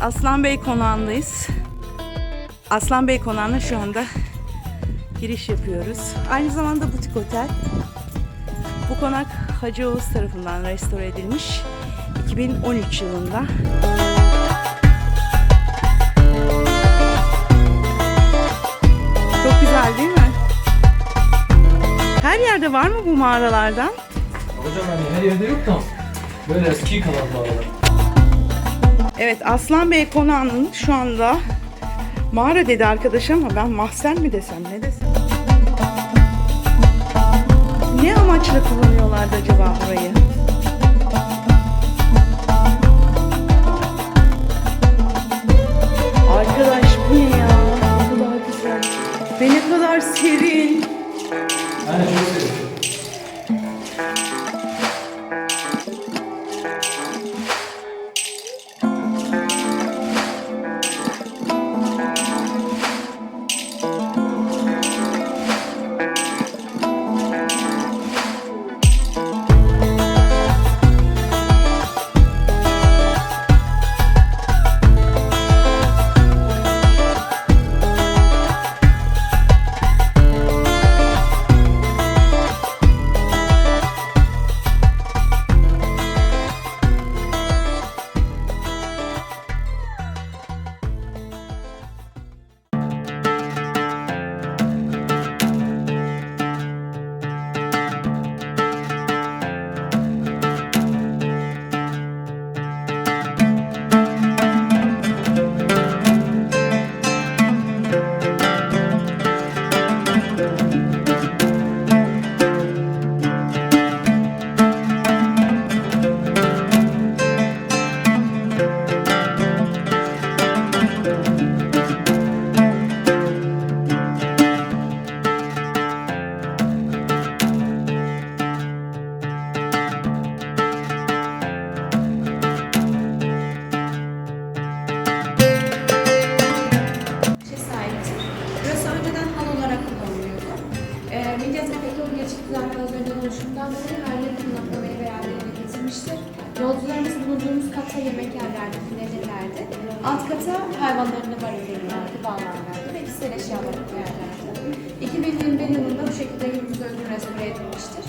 Aslan Bey Konağı'ndayız. Aslan Bey Konağı'na şu anda giriş yapıyoruz. Aynı zamanda butik otel. Bu konak Hacı Oğuz tarafından restore edilmiş. 2013 yılında. Çok güzel değil mi? Her yerde var mı bu mağaralardan? Hocam hani her yerde yok da böyle eski kalan mağaralar. Evet Aslan Bey konağının şu anda mağara dedi arkadaş ama ben mahzen mi desem ne desem? Ne amaçla kullanıyorlardı acaba burayı? Arkadaş bu ne ya? Ne kadar güzel. Ve ne kadar serin. Yani şöyle şey getirmiştir. Yolcularımız bulunduğumuz katta yemek yerlerdi, dinlenirlerdi. Alt kata hayvanlarını barındırırlardı, bağlarlardı ve kişisel eşyalarını koyarlardı. 2021 yılında bu şekilde yurtumuz özgür restore edilmiştir.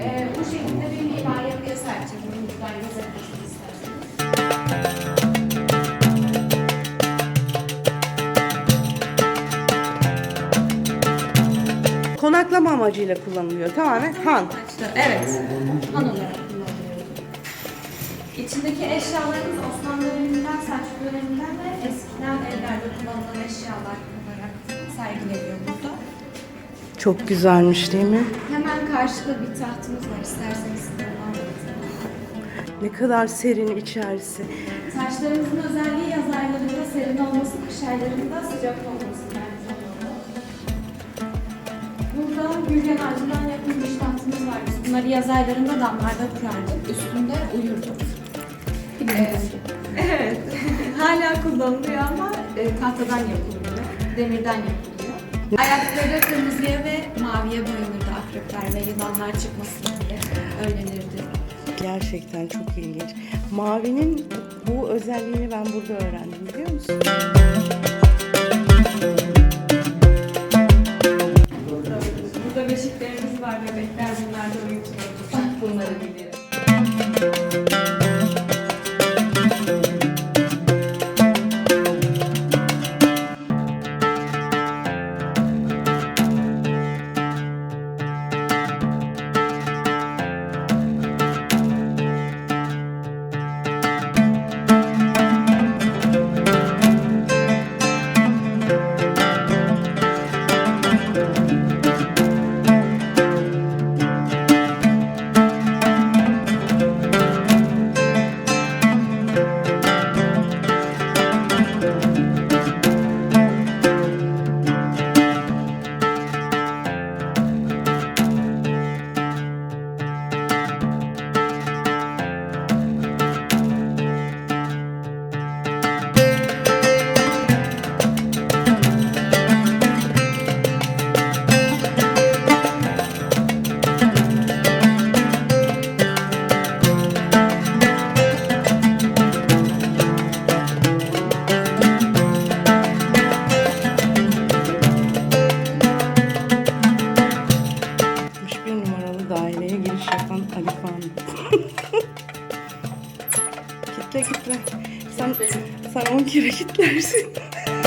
E, bu şekilde bir mimari yapıya lütfen gözetmesini isterseniz. Konaklama amacıyla kullanılıyor. Tamamen han. Evet, han olarak. İçindeki eşyalarımız Osmanlı döneminden, Selçuk döneminden ve eskiden evlerde kullanılan eşyalar olarak sergileniyor burada. Çok güzelmiş değil mi? Hemen karşıda bir tahtımız var, isterseniz size. Ne kadar serin içerisi. Taşlarımızın özelliği yaz aylarında serin olması, kış aylarında sıcak olması aynı zamanda. Burada gülgen ağacından yapılmış tahtımız var. Biz bunları yaz aylarında damlarda kurardık. Üstünde uyurduk. Evet. Hala kullanılıyor ama e, tahtadan yapılıyor. Demirden yapılıyor. Ayakları kırmızıya ve maviye boyanırdı akrepler ve yılanlar çıkmasın diye önlenirdi. Gerçekten çok ilginç. Mavinin bu özelliğini ben burada öğrendim biliyor musun? 10 kere kitlersin.